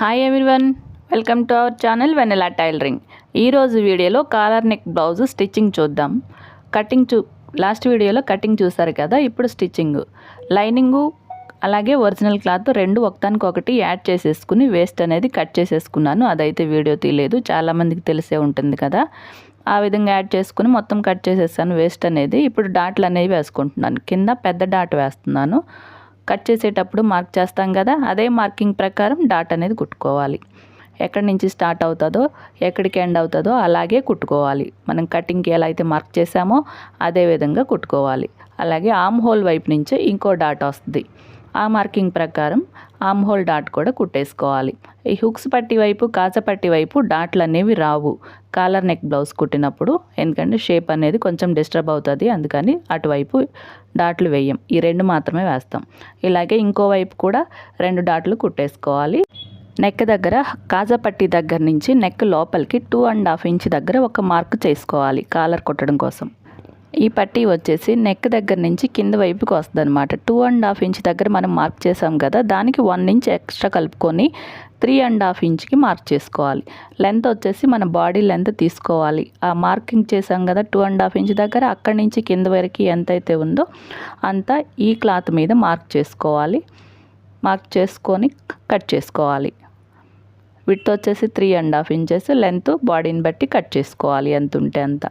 Hi everyone welcome to our channel Vennela tailoring ఈరోజు వీడియోలో collar neck blouse stitching చూద్దాం. Cutting చూ last వీడియోలో కటింగ్ చూసారు కదా ఇప్పుడు స్టిచ్చింగ్ లైనింగు అలాగే ఒరిజినల్ క్లాత్ రెండు ఒకదానికి ఒకటి యాడ్ చేసేసుకుని వేస్ట్ అనేది కట్ చేసేసుకున్నాను. అదైతే వీడియో తీయలేదు చాలామందికి తెలిసే ఉంటుంది కదా. ఆ విధంగా యాడ్ చేసుకుని మొత్తం కట్ చేసేసాను వేస్ట్ అనేది. ఇప్పుడు డాట్లు అనేవి వేసుకుంటున్నాను. కింద పెద్ద డాట్ వేస్తున్నాను. కట్ చేసేటప్పుడు మార్క్ చేస్తాం కదా అదే మార్కింగ్ ప్రకారం డాట్ అనేది కుట్టుకోవాలి. ఎక్కడి నుంచి స్టార్ట్ అవుతుందో ఎక్కడికి ఎండ్ అవుతుందో అలాగే కుట్టుకోవాలి. మనం కటింగ్కి ఎలా అయితే మార్క్ చేసామో అదే విధంగా కుట్టుకోవాలి. అలాగే ఆమ్ హోల్ వైపు నుంచే ఇంకో డాట్ వస్తుంది. ఆ మార్కింగ్ ప్రకారం ఆమ్ హోల్ డాట్ కూడా కుట్టేసుకోవాలి. ఈ హుక్స్ పట్టి వైపు కాచపట్టి వైపు డాట్లు అనేవి రావు. కాలర్ నెక్ బ్లౌజ్ కుట్టినప్పుడు ఎందుకంటే షేప్ అనేది కొంచెం డిస్టర్బ్ అవుతుంది అందుకని అటువైపు డాట్లు వేయం. ఈ రెండు మాత్రమే వేస్తాం. ఇలాగే ఇంకో వైపు కూడా రెండు డాట్లు కుట్టేసుకోవాలి. నెక్ దగ్గర కాజాపట్టి దగ్గర నుంచి నెక్ లోపలికి టూ అండ్ హాఫ్ ఇంచ్ దగ్గర ఒక మార్క్ చేసుకోవాలి కాలర్ కుట్టడం కోసం. ఈ పట్టీ వచ్చేసి నెక్ దగ్గర నుంచి కింద వైపుకి వస్తుంది అనమాట టూ అండ్ హాఫ్ ఇంచ్ దగ్గర మనం మార్క్ చేసాం కదా దానికి వన్ ఇంచ్ ఎక్స్ట్రా కలుపుకొని త్రీ అండ్ హాఫ్ ఇంచ్కి మార్క్ చేసుకోవాలి. లెంత్ వచ్చేసి మన బాడీ లెంత్ తీసుకోవాలి. ఆ మార్కింగ్ చేసాం కదా టూ అండ్ హాఫ్ ఇంచ్ దగ్గర అక్కడి నుంచి కింద వరకు ఎంతైతే ఉందో అంతా ఈ క్లాత్ మీద మార్క్ చేసుకోవాలి. మార్క్ చేసుకొని కట్ చేసుకోవాలి. విత్ వచ్చేసి three and half inches length బాడీని బట్టి కట్ చేసుకోవాలి ఎంత ఉంటే అంత.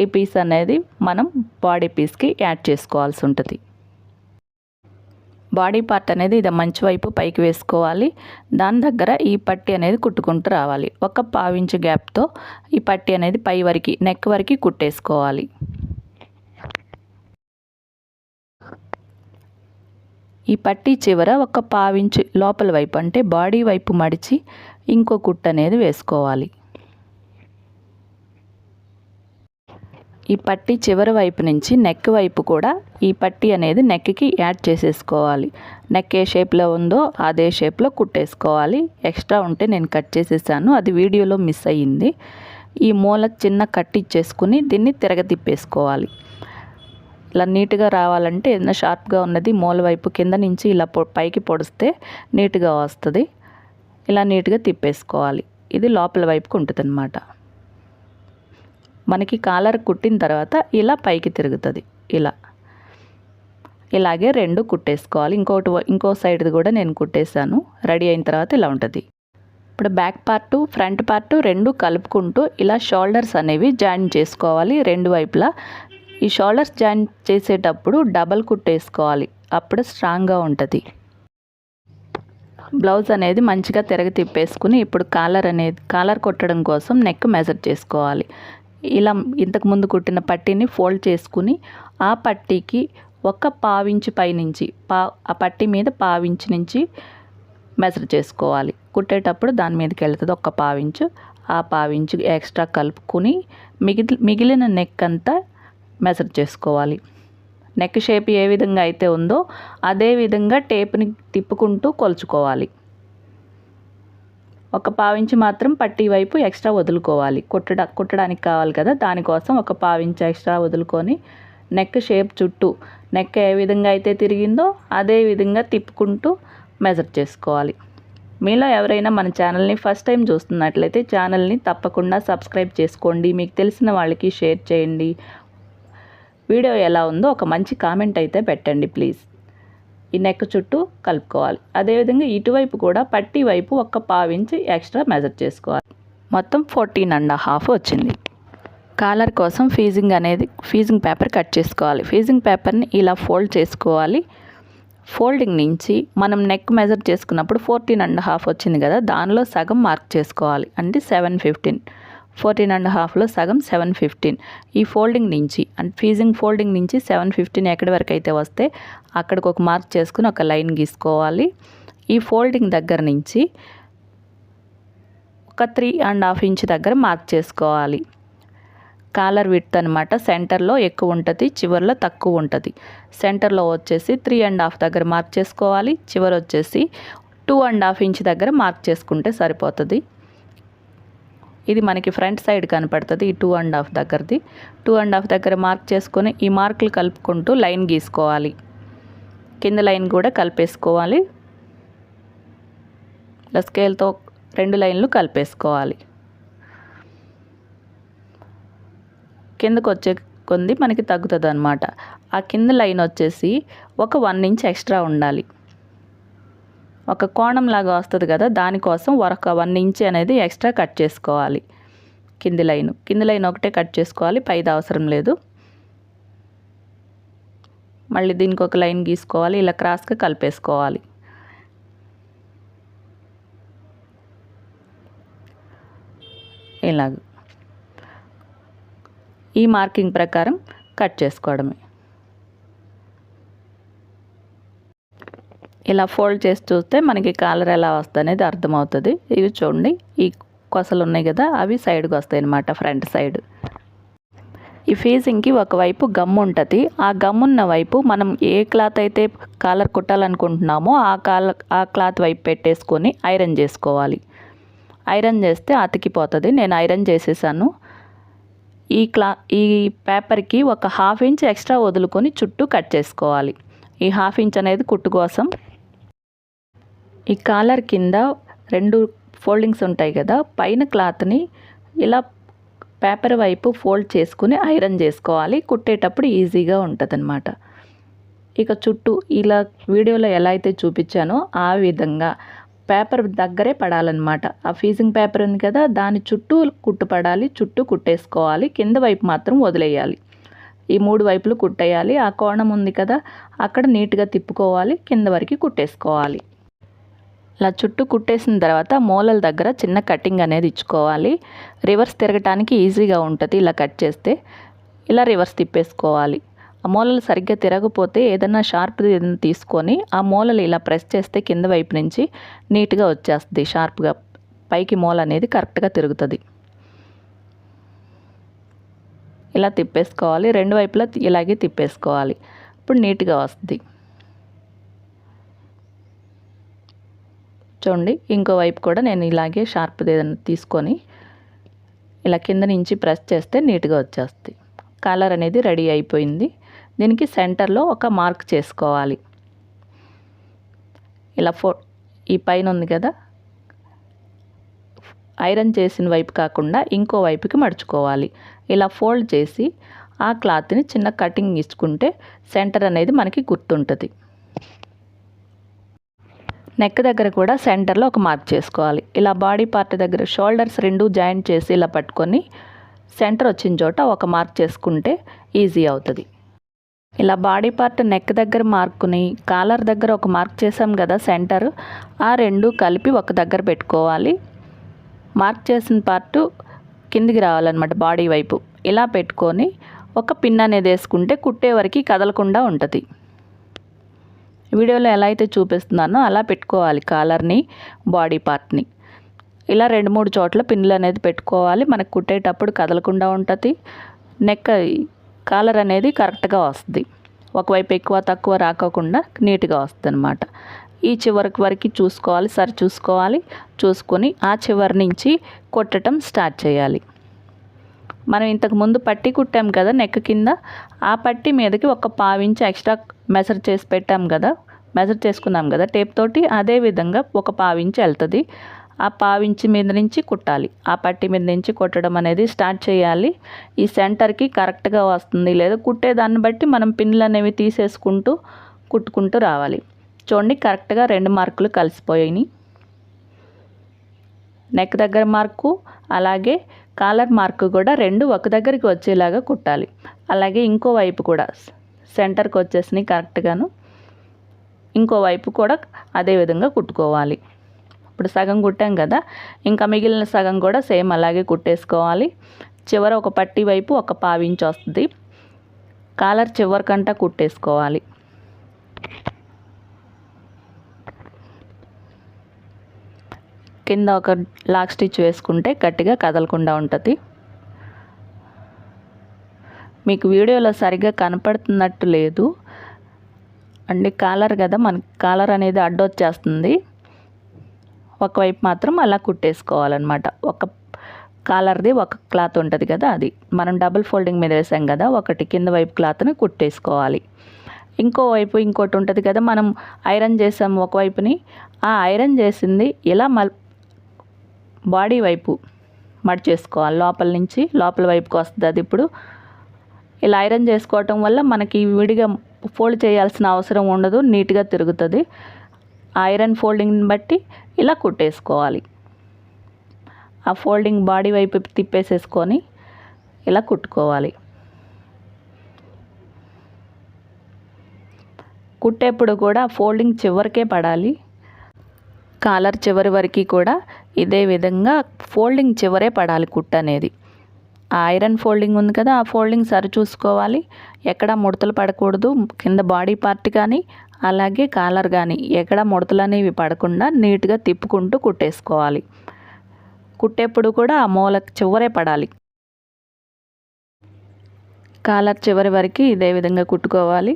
ఈ పీస్ అనేది మనం బాడీ పీస్కి యాడ్ చేసుకోవాల్సి ఉంటుంది. బాడీ పార్ట్ అనేది ఇది మంచి వైపు పైకి వేసుకోవాలి. దాని దగ్గర ఈ పట్టి అనేది కుట్టుకుంటూ రావాలి. ఒక పావించు గ్యాప్తో ఈ పట్టి అనేది పై వరకు నెక్ వరకు కుట్టేసుకోవాలి. ఈ పట్టి చివర ఒక పావించు లోపల వైపు అంటే బాడీ వైపు మడిచి ఇంకో కుట్టు అనేది వేసుకోవాలి. ఈ పట్టి చివరి వైపు నుంచి నెక్ వైపు కూడా ఈ పట్టి అనేది నెక్కి యాడ్ చేసేసుకోవాలి. నెక్ ఏ షేప్లో ఉందో అదే షేప్లో కుట్టేసుకోవాలి. ఎక్స్ట్రా ఉంటే నేను కట్ చేసేసాను. అది వీడియోలో మిస్ అయ్యింది. ఈ మూల చిన్న కట్ ఇచ్చేసుకుని దీన్ని తిరగతిప్పేసుకోవాలి ఇలా నీట్గా రావాలంటే ఏదైనా షార్ప్గా ఉన్నది మూల వైపు కింద నుంచి ఇలా పైకి పొడిస్తే నీట్గా వస్తుంది. ఇలా నీట్గా తిప్పేసుకోవాలి. ఇది లోపల వైపుకు ఉంటుంది అన్నమాట మనకి కాలర్ కుట్టిన తర్వాత ఇలా పైకి తిరుగుతుంది. ఇలా. ఇలాగే రెండు కుట్టేసుకోవాలి. ఇంకోటి ఇంకో సైడ్ది కూడా నేను కుట్టేశాను. రెడీ అయిన తర్వాత ఇలా ఉంటుంది. ఇప్పుడు బ్యాక్ పార్టు ఫ్రంట్ పార్టు రెండు కలుపుకుంటూ ఇలా షోల్డర్స్ అనేవి జాయిన్ చేసుకోవాలి. రెండు వైపులా. ఈ షోల్డర్స్ జాయిన్ చేసేటప్పుడు డబల్ కుట్టేసుకోవాలి. అప్పుడు స్ట్రాంగ్గా ఉంటుంది. బ్లౌజ్ అనేది మంచిగా తిరగ తిప్పేసుకుని ఇప్పుడు కాలర్ అనేది కాలర్ కొట్టడం కోసం నెక్ మెజర్ చేసుకోవాలి. ఇలా ఇంతకు ముందు కుట్టిన పట్టీని ఫోల్డ్ చేసుకుని ఆ పట్టీకి ఒక పావించి పైనుంచి పా ఆ పట్టీ మీద పావించి నుంచి మెజర్ చేసుకోవాలి. కుట్టేటప్పుడు దాని మీదకి వెళ్తుంది ఒక పావించు. ఆ పావించు ఎక్స్ట్రా కలుపుకుని మిగిలి మిగిలిన నెక్ అంతా మెజర్ చేసుకోవాలి. నెక్ షేప్ ఏ విధంగా అయితే ఉందో అదే విధంగా టేప్ని తిప్పుకుంటూ కొలుచుకోవాలి. ఒక పావించి మాత్రం పట్టీ వైపు ఎక్స్ట్రా వదులుకోవాలి. కుట్టడ కుట్టడానికి కావాలి కదా. దానికోసం ఒక పావించి ఎక్స్ట్రా వదులుకొని నెక్ షేప్ చుట్టూ నెక్ ఏ విధంగా అయితే తిరిగిందో అదే విధంగా తిప్పుకుంటూ మెజర్ చేసుకోవాలి. మీలో ఎవరైనా మన ఛానల్ని ఫస్ట్ టైం చూస్తున్నట్లయితే ఛానల్ని తప్పకుండా సబ్స్క్రైబ్ చేసుకోండి. మీకు తెలిసిన వాళ్ళకి షేర్ చేయండి. వీడియో ఎలా ఉందో ఒక మంచి కామెంట్ అయితే పెట్టండి ప్లీజ్. ఈ నెక్ చుట్టూ కలుపుకోవాలి. అదేవిధంగా ఇటువైపు కూడా పట్టి వైపు ఒక పావించి ఎక్స్ట్రా మెజర్ చేసుకోవాలి. మొత్తం ఫోర్టీన్ అండ్ హాఫ్ వచ్చింది. కాలర్ కోసం ఫీజింగ్ అనేది ఫీజింగ్ పేపర్ కట్ చేసుకోవాలి. ఫీజింగ్ పేపర్ని ఇలా ఫోల్డ్ చేసుకోవాలి. ఫోల్డింగ్ నుంచి మనం నెక్ మెజర్ చేసుకున్నప్పుడు ఫోర్టీన్ అండ్ హాఫ్ వచ్చింది కదా దానిలో సగం మార్క్ చేసుకోవాలి. అంటే సెవెన్ ఫిఫ్టీన్. ఫోర్టీన్ అండ్ హాఫ్లో సగం సెవెన్ ఫిఫ్టీన్. ఈ ఫోల్డింగ్ నుంచి అండ్ ఫీజింగ్ ఫోల్డింగ్ నుంచి సెవెన్ ఫిఫ్టీన్ ఎక్కడి వరకు అయితే వస్తే అక్కడికి ఒక మార్క్ చేసుకుని ఒక లైన్ గీసుకోవాలి. ఈ ఫోల్డింగ్ దగ్గర నుంచి ఒక త్రీ అండ్ హాఫ్ ఇంచ్ దగ్గర మార్క్ చేసుకోవాలి. కాలర్ విడ్త్ అనమాట సెంటర్లో ఎక్కువ ఉంటుంది చివరిలో తక్కువ ఉంటుంది. సెంటర్లో వచ్చేసి త్రీ అండ్ హాఫ్ దగ్గర మార్క్ చేసుకోవాలి చివరి వచ్చేసి టూ అండ్ హాఫ్ ఇంచ్ దగ్గర మార్క్ చేసుకుంటే సరిపోతుంది. ఇది మనకి ఫ్రంట్ సైడ్ కనపడుతుంది ఈ టూ అండ్ హాఫ్ దగ్గరది. టూ అండ్ హాఫ్ దగ్గర మార్క్ చేసుకొని ఈ మార్కులు కలుపుకుంటూ లైన్ గీసుకోవాలి. కింద లైన్ కూడా కలిపేసుకోవాలి. ఇలా స్కేల్తో రెండు లైన్లు కలిపేసుకోవాలి. కిందకు వచ్చే కొంది మనకి తగ్గుతుంది అనమాట ఆ కింద లైన్ వచ్చేసి ఒక వన్ ఇంచ్ ఎక్స్ట్రా ఉండాలి. ఒక కోణం లాగా వస్తుంది కదా దానికోసం ఒక వన్ ఇంచ్ అనేది ఎక్స్ట్రా కట్ చేసుకోవాలి. కింది లైన్ కింది లైన్ ఒకటే కట్ చేసుకోవాలి పైది అవసరం లేదు. మళ్ళీ దీనికి ఒక లైన్ గీసుకోవాలి ఇలా క్రాస్గా కలిపేసుకోవాలి. ఇలాగ. ఈ మార్కింగ్ ప్రకారం కట్ చేసుకోవడమే. ఇలా ఫోల్డ్ చేసి చూస్తే మనకి కాలర్ ఎలా వస్తుంది అనేది అర్థమవుతుంది. ఇవి చూడండి ఈ కొసలు ఉన్నాయి కదా అవి సైడ్కి వస్తాయి అన్నమాట ఫ్రంట్ సైడ్. ఈ ఫేసింగ్కి ఒకవైపు గమ్ ఉంటుంది. ఆ గమ్ ఉన్న వైపు మనం ఏ క్లాత్ అయితే కాలర్ కుట్టాలనుకుంటున్నామో ఆ కాల ఆ క్లాత్ వైపు పెట్టేసుకొని ఐరన్ చేసుకోవాలి. ఐరన్ చేస్తే అతికిపోతుంది. నేను ఐరన్ చేసేసాను. ఈ క్లా ఈ పేపర్కి ఒక హాఫ్ ఇంచ్ ఎక్స్ట్రా వదులుకొని చుట్టూ కట్ చేసుకోవాలి. ఈ హాఫ్ ఇంచ్ అనేది కుట్టు కోసం ఈ కాలర్ కింద రెండు ఫోల్డింగ్స్ ఉంటాయి కదా పైన క్లాత్ని ఇలా పేపర్ వైపు ఫోల్డ్ చేసుకుని ఐరన్ చేసుకోవాలి. కుట్టేటప్పుడు ఈజీగా ఉంటుంది ఇక చుట్టూ ఇలా వీడియోలో ఎలా అయితే చూపించానో ఆ విధంగా పేపర్ దగ్గరే పడాలన్నమాట. ఆ ఫీజింగ్ పేపర్ ఉంది కదా దాని చుట్టూ కుట్టు పడాలి చుట్టూ కుట్టేసుకోవాలి కింద వైపు మాత్రం వదిలేయాలి. ఈ మూడు వైపులు కుట్టేయాలి. ఆ కోణం ఉంది కదా అక్కడ నీట్గా తిప్పుకోవాలి కింద వరకు కుట్టేసుకోవాలి. ఇలా చుట్టూ కుట్టేసిన తర్వాత మూలల దగ్గర చిన్న కటింగ్ అనేది ఇచ్చుకోవాలి. రివర్స్ తిరగటానికి ఈజీగా ఉంటుంది ఇలా కట్ చేస్తే. ఇలా రివర్స్ తిప్పేసుకోవాలి. ఆ మూలలు సరిగ్గా తిరగపోతే ఏదైనా షార్ప్ది ఏదైనా తీసుకొని ఆ మూలలు ఇలా ప్రెస్ చేస్తే కింద వైపు నుంచి నీట్గా వచ్చేస్తుంది షార్ప్గా పైకి మూల అనేది కరెక్ట్గా తిరుగుతుంది. ఇలా తిప్పేసుకోవాలి. రెండు వైపులా ఇలాగే తిప్పేసుకోవాలి. ఇప్పుడు నీట్గా వస్తుంది. చూడండి ఇంకో వైపు కూడా నేను ఇలాగే షార్ప్ ఏదైనా తీసుకొని ఇలా కింద నుంచి ప్రెస్ చేస్తే నీట్గా వచ్చేస్తుంది కలర్ అనేది రెడీ అయిపోయింది. దీనికి సెంటర్లో ఒక మార్క్ చేసుకోవాలి. ఇలా ఫో ఈ పైన ఉంది కదా? ఐరన్ చేసిన వైపు కాకుండా ఇంకో వైపుకి మడుచుకోవాలి. ఇలా ఫోల్డ్ చేసి ఆ క్లాత్ని చిన్న కటింగ్ ఇచ్చుకుంటే సెంటర్ అనేది మనకి గుర్తుంటుంది. నెక్ దగ్గర కూడా సెంటర్లో ఒక మార్క్ చేసుకోవాలి. ఇలా బాడీ పార్ట్ దగ్గర షోల్డర్స్ రెండు జాయింట్ చేసి ఇలా పట్టుకొని సెంటర్ వచ్చిన చోట ఒక మార్క్ చేసుకుంటే ఈజీ అవుతుంది. ఇలా బాడీ పార్ట్ నెక్ దగ్గర మార్కుని కాలర్ దగ్గర ఒక మార్క్ చేసాం కదా సెంటర్ ఆ రెండు కలిపి ఒక దగ్గర పెట్టుకోవాలి. మార్క్ చేసిన పార్ట్ కిందికి రావాలన్నమాట బాడీ వైపు. ఇలా పెట్టుకొని ఒక పిన్ అనేది వేసుకుంటే కుట్టే వరకు కదలకుండా ఉంటుంది. వీడియోలో ఎలా అయితే చూపిస్తున్నానో అలా పెట్టుకోవాలి కాలర్ని బాడీ పార్ట్ని. ఇలా రెండు మూడు చోట్ల పిన్లు అనేది పెట్టుకోవాలి. మనకు కుట్టేటప్పుడు కదలకుండా ఉంటుంది. నెక్ కాలర్ అనేది కరెక్ట్గా వస్తుంది. ఒకవైపు ఎక్కువ తక్కువ రాకోకుండా నీట్గా వస్తుంది అనమాట ఈ చివరికి వరకు చూసుకోవాలి సరి చూసుకోవాలి. చూసుకొని ఆ చివరి నుంచి కొట్టడం స్టార్ట్ చేయాలి. మనం ఇంతకు ముందు పట్టి కుట్టాం కదా నెక్ కింద ఆ పట్టి మీదకి ఒక పావించి ఎక్స్ట్రా మెజర్ చేసి పెట్టాం కదా మెజర్ చేసుకున్నాం కదా టేప్ తోటి అదే విధంగా ఒక పావించి వెళ్తుంది. ఆ పావించి మీద నుంచి కుట్టాలి. ఆ పట్టి మీద నుంచి కుట్టడం అనేది స్టార్ట్ చేయాలి. ఈ సెంటర్కి కరెక్ట్గా వస్తుంది లేదా కుట్టే దాన్ని బట్టి మనం పిన్లు అనేవి తీసేసుకుంటూ కుట్టుకుంటూ రావాలి. చూడండి కరెక్ట్గా రెండు మార్కులు కలిసిపోయాయి నెక్ దగ్గర మార్కు అలాగే కాలర్ మార్కు కూడా రెండు ఒక దగ్గరికి వచ్చేలాగా కుట్టాలి. అలాగే ఇంకో వైపు కూడా సెంటర్కి వచ్చేసినాయి కరెక్ట్గాను. ఇంకో వైపు కూడా అదే విధంగా కుట్టుకోవాలి. ఇప్పుడు సగం కుట్టాం కదా ఇంకా మిగిలిన సగం కూడా సేమ్ అలాగే కుట్టేసుకోవాలి. చివర ఒక పట్టి వైపు ఒక పావించి వస్తుంది. కాలర్ చివరికంటా కుట్టేసుకోవాలి. కింద ఒక లాక్ స్టిచ్ వేసుకుంటే గట్టిగా కదలకుండా ఉంటుంది. మీకు వీడియోలో సరిగ్గా కనపడుతున్నట్టు లేదు. అండి కాలర్ కదా మనకి కాలర్ అనేది అడ్డొచ్చేస్తుంది. ఒకవైపు మాత్రం అలా కుట్టేసుకోవాలన్నమాట. ఒక కాలర్ది ఒక క్లాత్ ఉంటుంది కదా అది. మనం డబుల్ ఫోల్డింగ్ మీద వేసాం కదా ఒకటి కింద వైపు క్లాత్ని కుట్టేసుకోవాలి. ఇంకో వైపు ఇంకోటి ఉంటుంది కదా మనం ఐరన్ చేసాం ఒకవైపుని ఆ ఐరన్ చేసింది ఇలా మల్ బాడీ వైపు మడిచేసుకోవాలి. లోపల నుంచి లోపల వైపుకి వస్తుంది అది ఇప్పుడు. ఇలా ఐరన్ చేసుకోవటం వల్ల మనకి విడిగా ఫోల్డ్ చేయాల్సిన అవసరం ఉండదు నీట్గా తిరుగుతుంది. ఐరన్ ఫోల్డింగ్ని బట్టి ఇలా కుట్టేసుకోవాలి. ఆ ఫోల్డింగ్ బాడీ వైపు తిప్పేసేసుకొని ఇలా కుట్టుకోవాలి. కుట్టేప్పుడు కూడా ఫోల్డింగ్ చివరికే పడాలి. కాలర్ చివరి వరకు కూడా ఇదే విధంగా ఫోల్డింగ్ చివరే పడాలి కుట్ట అనేది ఐరన్ ఫోల్డింగ్ ఉంది కదా ఆ ఫోల్డింగ్ సరి చూసుకోవాలి. ఎక్కడ ముడతలు పడకూడదు కింద బాడీ పార్ట్ కానీ అలాగే కాలర్ కానీ ఎక్కడ ముడతలు అనేవి పడకుండా నీట్గా తిప్పుకుంటూ కుట్టేసుకోవాలి. కుట్టేప్పుడు కూడా ఆ మూల చివరే పడాలి. కాలర్ చివరి వరకు ఇదే విధంగా కుట్టుకోవాలి.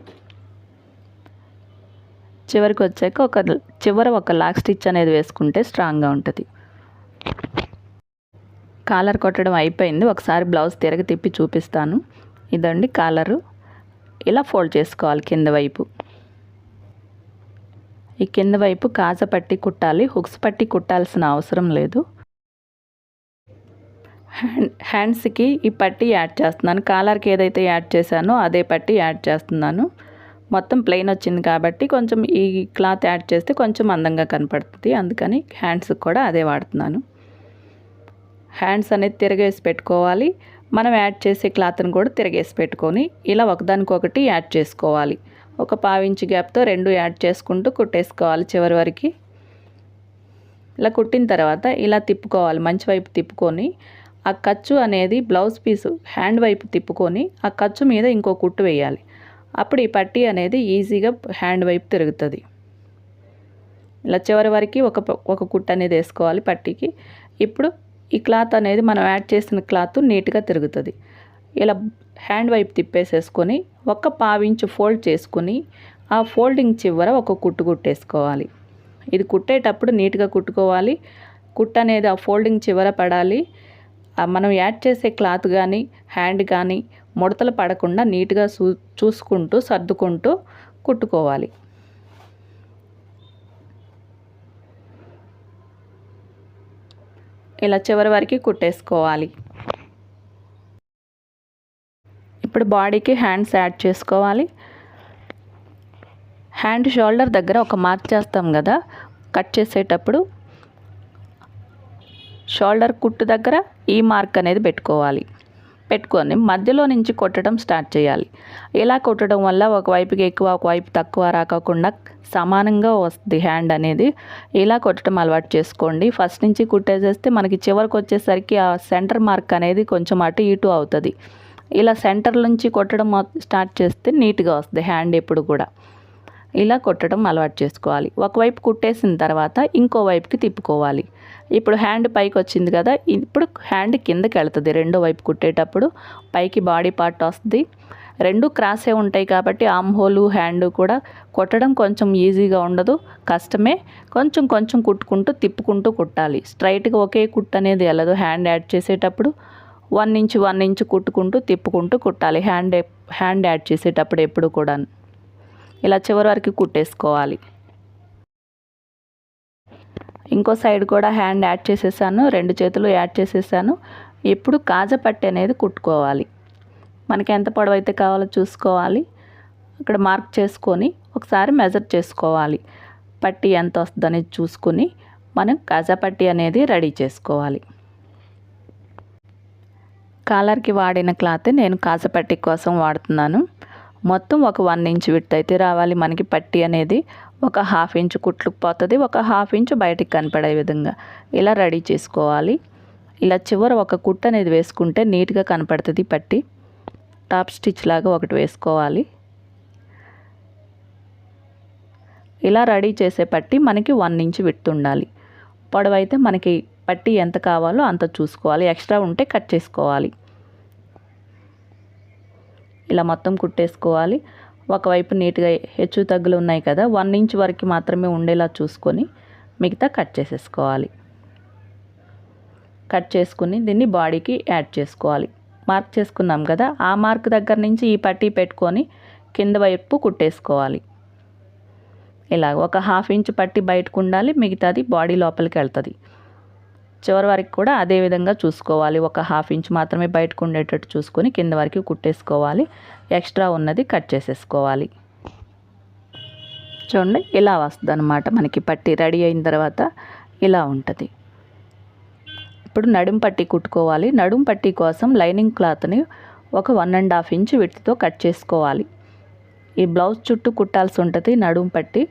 చివరికి వచ్చాక ఒక చివర ఒక లాక్ స్టిచ్ అనేది వేసుకుంటే స్ట్రాంగ్గా ఉంటుంది. కాలర్ కొట్టడం అయిపోయింది. ఒకసారి బ్లౌజ్ తిరగ తిప్పి చూపిస్తాను. ఇదండి కాలరు. ఇలా ఫోల్డ్ చేసుకోవాలి కింద వైపు. ఈ కింద వైపు కాజ పట్టి కుట్టాలి. హుక్స్ పట్టి కుట్టాల్సిన అవసరం లేదు. హ్యాండ్ హ్యాండ్స్కి ఈ పట్టి యాడ్ చేస్తున్నాను. కాలర్కి ఏదైతే యాడ్ చేశానో అదే పట్టి యాడ్ చేస్తున్నాను. మొత్తం ప్లెయిన్ వచ్చింది కాబట్టి కొంచెం ఈ క్లాత్ యాడ్ చేస్తే కొంచెం అందంగా కనపడుతుంది. అందుకని హ్యాండ్స్కి కూడా అదే వాడుతున్నాను. హ్యాండ్స్ అనేది తిరగేసి పెట్టుకోవాలి. మనం యాడ్ చేసే క్లాత్ని కూడా తిరగేసి పెట్టుకొని ఇలా ఒకదానికొకటి యాడ్ చేసుకోవాలి. ఒక పావించి గ్యాప్తో రెండు యాడ్ చేసుకుంటూ కుట్టేసుకోవాలి చివరి వరకు. ఇలా కుట్టిన తర్వాత ఇలా తిప్పుకోవాలి మంచి వైపు తిప్పుకొని. ఆ ఖర్చు అనేది బ్లౌజ్ పీసు హ్యాండ్ వైపు తిప్పుకొని ఆ ఖర్చు మీద ఇంకో కుట్టు వేయాలి. అప్పుడు ఈ పట్టీ అనేది ఈజీగా హ్యాండ్ వైపు తిరుగుతుంది. ఇలా చివరి వరకు ఒక ఒక కుట్టు అనేది వేసుకోవాలి పట్టీకి. ఇప్పుడు ఈ క్లాత్ అనేది మనం యాడ్ చేసిన క్లాత్ నీట్గా తిరుగుతుంది. ఇలా హ్యాండ్ వైపు తిప్పేసేసుకొని ఒక పావించు ఫోల్డ్ చేసుకొని ఆ ఫోల్డింగ్ చివర ఒక కుట్టు కుట్టేసుకోవాలి. ఇది కుట్టేటప్పుడు నీట్గా కుట్టుకోవాలి. కుట్టు అనేది ఆ ఫోల్డింగ్ చివర పడాలి. మనం యాడ్ చేసే క్లాత్ కానీ హ్యాండ్ కానీ ముడతలు పడకుండా నీట్గా చూ చూసుకుంటూ సర్దుకుంటూ కుట్టుకోవాలి. ఇలా చివరి వరకు కుట్టేసుకోవాలి. ఇప్పుడు బాడీకి హ్యాండ్స్ యాడ్ చేసుకోవాలి. హ్యాండ్ షోల్డర్ దగ్గర ఒక మార్క్ చేస్తాం కదా కట్ చేసేటప్పుడు షోల్డర్ కుట్టు దగ్గర ఈ మార్క్ అనేది పెట్టుకోవాలి. పెట్టుకొని మధ్యలో నుంచి కొట్టడం స్టార్ట్ చేయాలి. ఇలా కొట్టడం వల్ల ఒకవైపుకి ఎక్కువ ఒకవైపు తక్కువ రాకుండా సమానంగా వస్తుంది హ్యాండ్ అనేది ఇలా కొట్టడం అలవాటు చేసుకోండి. ఫస్ట్ నుంచి కుట్టేసేస్తే మనకి చివరికి వచ్చేసరికి ఆ సెంటర్ మార్క్ అనేది కొంచెం అటు ఇటు అవుతుంది. ఇలా సెంటర్ నుంచి కొట్టడం స్టార్ట్ చేస్తే నీట్గా వస్తుంది హ్యాండ్ ఎప్పుడు కూడా. ఇలా కొట్టడం అలవాటు చేసుకోవాలి. ఒకవైపు కుట్టేసిన తర్వాత ఇంకో వైపుకి తిప్పుకోవాలి. ఇప్పుడు హ్యాండ్ పైకి వచ్చింది కదా ఇప్పుడు హ్యాండ్ కిందకి వెళ్తుంది. రెండో వైపు కుట్టేటప్పుడు పైకి బాడీ పార్ట్ వస్తుంది. రెండు క్రాసే ఉంటాయి కాబట్టి ఆమ్ హోలు హ్యాండ్ కూడా కొట్టడం కొంచెం ఈజీగా ఉండదు. కష్టమే. కొంచెం కొంచెం కుట్టుకుంటూ తిప్పుకుంటూ కుట్టాలి. స్ట్రైట్గా ఒకే కుట్ అనేది వెళ్ళదు హ్యాండ్ యాడ్ చేసేటప్పుడు వన్ ఇంచ్ వన్ ఇంచ్ కుట్టుకుంటూ తిప్పుకుంటూ కుట్టాలి. హ్యాండ్ హ్యాండ్ యాడ్ చేసేటప్పుడు ఎప్పుడు కూడా ఇలా చివరి వరకు కుట్టేసుకోవాలి. ఇంకో సైడ్ కూడా హ్యాండ్ యాడ్ చేసేసాను రెండు చేతులు యాడ్ చేసేసాను. ఇప్పుడు కాజపట్టి అనేది కుట్టుకోవాలి. మనకి ఎంత పొడవు అయితే కావాలో చూసుకోవాలి. అక్కడ మార్క్ చేసుకొని ఒకసారి మెజర్ చేసుకోవాలి. పట్టి ఎంత వస్తుందని చూసుకుని మనం కాజాపట్టి అనేది రెడీ చేసుకోవాలి. కాలర్కి వాడిన క్లాత్ నేను కాజపట్టి కోసం వాడుతున్నాను. మొత్తం ఒక వన్ ఇంచ్ విత్ అయితే రావాలి. మనకి పట్టి అనేది ఒక హాఫ్ ఇంచ్ కుట్లుకు పోతుంది. ఒక హాఫ్ ఇంచ్ బయటికి కనపడే విధంగా ఇలా రెడీ చేసుకోవాలి. ఇలా చివర ఒక కుట్ అనేది వేసుకుంటే నీట్గా కనపడుతుంది పట్టి. టాప్ స్టిచ్ లాగా ఒకటి వేసుకోవాలి. ఇలా రెడీ చేసే పట్టి మనకి వన్ ఇంచ్ విడుతు ఉండాలి. పొడవైతే మనకి పట్టి ఎంత కావాలో అంత చూసుకోవాలి. ఎక్స్ట్రా ఉంటే కట్ చేసుకోవాలి. ఇలా మొత్తం కుట్టేసుకోవాలి. ఒకవైపు నీట్గా హెచ్చు తగ్గులు ఉన్నాయి కదా వన్ ఇంచ్ వరకు మాత్రమే ఉండేలా చూసుకొని మిగతా కట్ చేసేసుకోవాలి. కట్ చేసుకుని దీన్ని బాడీకి యాడ్ చేసుకోవాలి. మార్క్ చేసుకున్నాం కదా ఆ మార్క్ దగ్గర నుంచి ఈ పట్టీ పెట్టుకొని కింద వైపు కుట్టేసుకోవాలి. ఇలా ఒక హాఫ్ ఇంచ్ పట్టి బయటకు ఉండాలి మిగతాది బాడీ లోపలికి వెళ్తుంది. చివరి వరకు కూడా అదే విధంగా చూసుకోవాలి. ఒక హాఫ్ ఇంచ్ మాత్రమే బయటకు ఉండేటట్టు చూసుకొని కింద వరకు కుట్టేసుకోవాలి. ఎక్స్ట్రా ఉన్నది కట్ చేసేసుకోవాలి. చూడండి ఇలా వస్తుంది అనమాట మనకి పట్టి రెడీ అయిన తర్వాత ఇలా ఉంటుంది. ఇప్పుడు నడుం పట్టి కుట్టుకోవాలి. నడుం పట్టి కోసం లైనింగ్ క్లాత్ని ఒక వన్ అండ్ హాఫ్ ఇంచ్ విడ్త్తో కట్ చేసుకోవాలి. ఈ బ్లౌజ్ చుట్టూ కుట్టాల్సి ఉంటుంది నడుం పట్టి.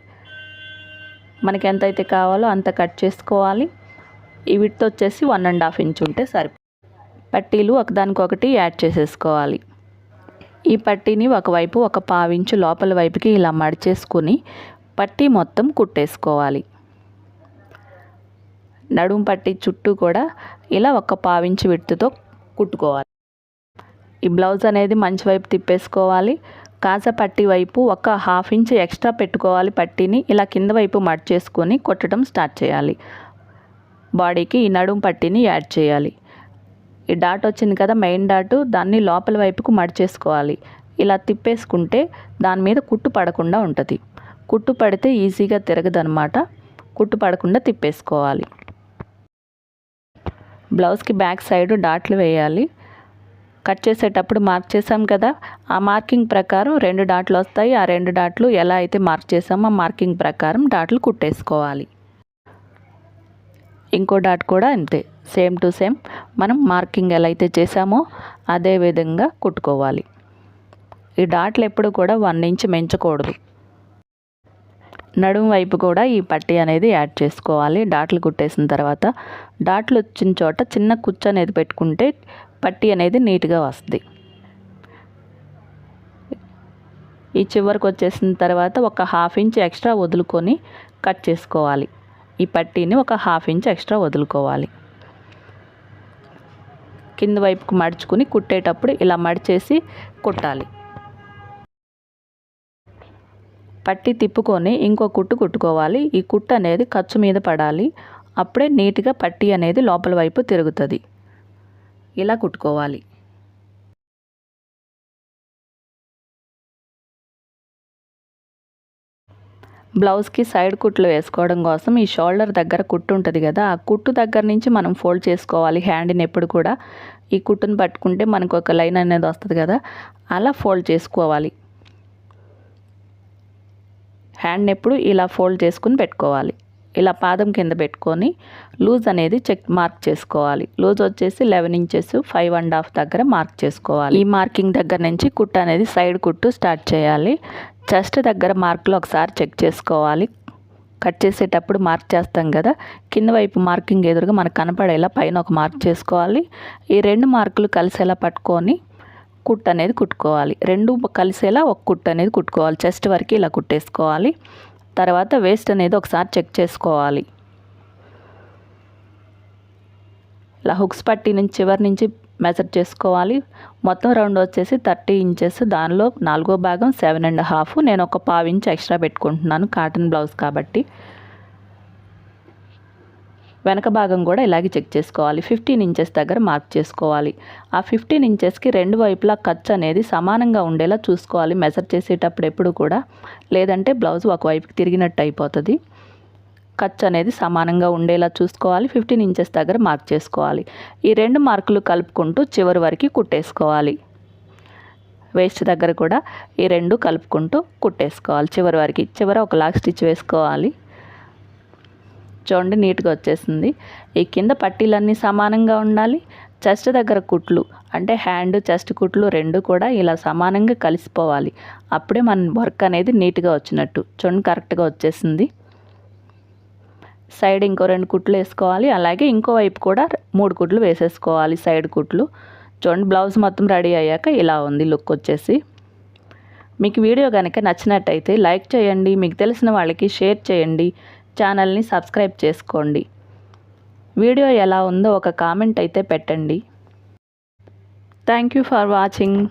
మనకి ఎంత అయితే కావాలో అంత కట్ చేసుకోవాలి. ఈ విడ్త్ వచ్చేసి వన్ అండ్ హాఫ్ ఇంచ్ ఉంటే సరి. పట్టీలు ఒకదానికొకటి యాడ్ చేసేసుకోవాలి. ఈ పట్టీని ఒకవైపు ఒక పావించు లోపల వైపుకి ఇలా మడిచేసుకుని పట్టీ మొత్తం కుట్టేసుకోవాలి. నడుము పట్టి చుట్టూ కూడా ఇలా ఒక పావించు విడుతుతో కుట్టుకోవాలి. ఈ బ్లౌజ్ అనేది మంచి వైపు తిప్పేసుకోవాలి. కాజా పట్టి వైపు ఒక హాఫ్ ఇంచ్ ఎక్స్ట్రా పెట్టుకోవాలి పట్టీని. ఇలా కింద వైపు మడిచేసుకొని కొట్టడం స్టార్ట్ చేయాలి. బాడీకి ఈ నడుం పట్టీని యాడ్ చేయాలి. ఈ డాట్ వచ్చింది కదా మెయిన్ డాటు దాన్ని లోపల వైపుకు మడిచేసుకోవాలి. ఇలా తిప్పేసుకుంటే దాని మీద కుట్టు పడకుండా ఉంటుంది. కుట్టు పడితే ఈజీగా తిరగదనమాట. కుట్టు పడకుండా తిప్పేసుకోవాలి. బ్లౌజ్కి బ్యాక్ సైడ్ డాట్లు వేయాలి. కట్ చేసేటప్పుడు మార్క్ చేసాం కదా ఆ మార్కింగ్ ప్రకారం రెండు డాట్లు వస్తాయి. ఆ రెండు డాట్లు ఎలా అయితే మార్క్ చేసామో ఆ మార్కింగ్ ప్రకారం డాట్లు కుట్టేసుకోవాలి. ఇంకో డాట్ కూడా అంతే. సేమ్ టు సేమ్ మనం మార్కింగ్ ఎలా అయితే చేసామో అదే విధంగా కుట్టుకోవాలి. ఈ డాట్లు ఎప్పుడు కూడా వన్ ఇంచ్ మెంచకూడదు నడుము వైపు కూడా ఈ పట్టీ అనేది యాడ్ చేసుకోవాలి. డాట్లు కుట్టేసిన తర్వాత డాట్లు వచ్చిన చోట చిన్న కుచ్చు అనేది పెట్టుకుంటే పట్టీ అనేది నీట్గా వస్తుంది. ఈ చివరికి వచ్చేసిన తర్వాత ఒక హాఫ్ ఇంచ్ ఎక్స్ట్రా వదులుకొని కట్ చేసుకోవాలి. ఈ పట్టీని ఒక హాఫ్ ఇంచ్ ఎక్స్ట్రా వదులుకోవాలి. కింద వైపుకు మడుచుకుని కుట్టేటప్పుడు ఇలా మడిచేసి కుట్టాలి. పట్టి తిప్పుకొని ఇంకో కుట్టు కుట్టుకోవాలి. ఈ కుట్టు అనేది ఖర్చు మీద పడాలి. అప్పుడే నీట్గా పట్టి అనేది లోపల వైపు తిరుగుతుంది. ఇలా కుట్టుకోవాలి. బ్లౌజ్కి సైడ్ కుట్లు వేసుకోవడం కోసం ఈ షోల్డర్ దగ్గర కుట్టు ఉంటుంది కదా ఆ కుట్టు దగ్గర నుంచి మనం ఫోల్డ్ చేసుకోవాలి హ్యాండ్ని ఎప్పుడు కూడా. ఈ కుట్టును పట్టుకుంటే మనకు ఒక లైన్ అనేది వస్తుంది కదా అలా ఫోల్డ్ చేసుకోవాలి. హ్యాండ్ని ఎప్పుడు ఇలా ఫోల్డ్ చేసుకుని పెట్టుకోవాలి. ఇలా పాదం కింద పెట్టుకొని లూజ్ అనేది చెక్ మార్క్ చేసుకోవాలి. లూజ్ వచ్చేసి eleven inches five and half దగ్గర మార్క్ చేసుకోవాలి. ఈ మార్కింగ్ దగ్గర నుంచి కుట్టు అనేది సైడ్ కుట్టు స్టార్ట్ చేయాలి. చెస్ట్ దగ్గర మార్కులు ఒకసారి చెక్ చేసుకోవాలి. కట్ చేసేటప్పుడు మార్క్ చేస్తాం కదా. కింద వైపు మార్కింగ్ ఎదురుగా మనకు కనపడేలా పైన ఒక మార్క్ చేసుకోవాలి. ఈ రెండు మార్కులు కలిసేలా పట్టుకొని కుట్ అనేది కుట్టుకోవాలి. రెండు కలిసేలా ఒక కుట్ అనేది కుట్టుకోవాలి. చెస్ట్ వరకు ఇలా కుట్టేసుకోవాలి. తర్వాత వేస్ట్ అనేది ఒకసారి చెక్ చేసుకోవాలి. ఇలా హుక్స్ పట్టి నుంచి చివరి నుంచి మెజర్ చేసుకోవాలి. మొత్తం రౌండ్ వచ్చేసి థర్టీ ఇంచెస్. దానిలో నాలుగో భాగం సెవెన్ అండ్ హాఫ్. నేను ఒక పావు ఇంచ్ ఎక్స్ట్రా పెట్టుకుంటున్నాను కాటన్ బ్లౌజ్ కాబట్టి. వెనక భాగం కూడా ఇలాగే చెక్ చేసుకోవాలి. ఫిఫ్టీన్ ఇంచెస్ దగ్గర మార్క్ చేసుకోవాలి. ఆ ఫిఫ్టీన్ ఇంచెస్కి రెండు వైపులా ఖర్చు అనేది సమానంగా ఉండేలా చూసుకోవాలి. మెజర్ చేసేటప్పుడు ఎప్పుడు కూడా. లేదంటే బ్లౌజ్ ఒకవైపుకి తిరిగినట్టు అయిపోతుంది. ఖర్చు అనేది సమానంగా ఉండేలా చూసుకోవాలి. ఫిఫ్టీన్ ఇంచెస్ దగ్గర మార్క్ చేసుకోవాలి. ఈ రెండు మార్కులు కలుపుకుంటూ చివరి వరకు కుట్టేసుకోవాలి. వేస్ట్ దగ్గర కూడా ఈ రెండు కలుపుకుంటూ కుట్టేసుకోవాలి. చివరి వరకు చివర ఒక లాక్ స్టిచ్ వేసుకోవాలి. చూడండి నీట్గా వచ్చేసింది. ఈ కింద పట్టీలన్నీ సమానంగా ఉండాలి. చెస్ట్ దగ్గర కుట్లు అంటే హ్యాండ్ చెస్ట్ కుట్లు రెండు కూడా ఇలా సమానంగా కలిసిపోవాలి. అప్పుడే మన వర్క్ అనేది నీట్గా వచ్చినట్టు. చూడండి కరెక్ట్గా వచ్చేసింది. సైడ్ ఇంకో రెండు కుట్లు వేసుకోవాలి. అలాగే ఇంకో వైపు కూడా మూడు కుట్లు వేసేసుకోవాలి సైడ్ కుట్లు. చూడండి బ్లౌజ్ మొత్తం రెడీ అయ్యాక ఇలా ఉంది లుక్ వచ్చేసి. మీకు వీడియో కనుక నచ్చినట్టయితే లైక్ చేయండి మీకు తెలిసిన వాళ్ళకి షేర్ చేయండి ఛానల్ని సబ్స్క్రైబ్ చేసుకోండి. వీడియో ఎలా ఉందో ఒక కామెంట్ అయితే పెట్టండి. Thank you for watching.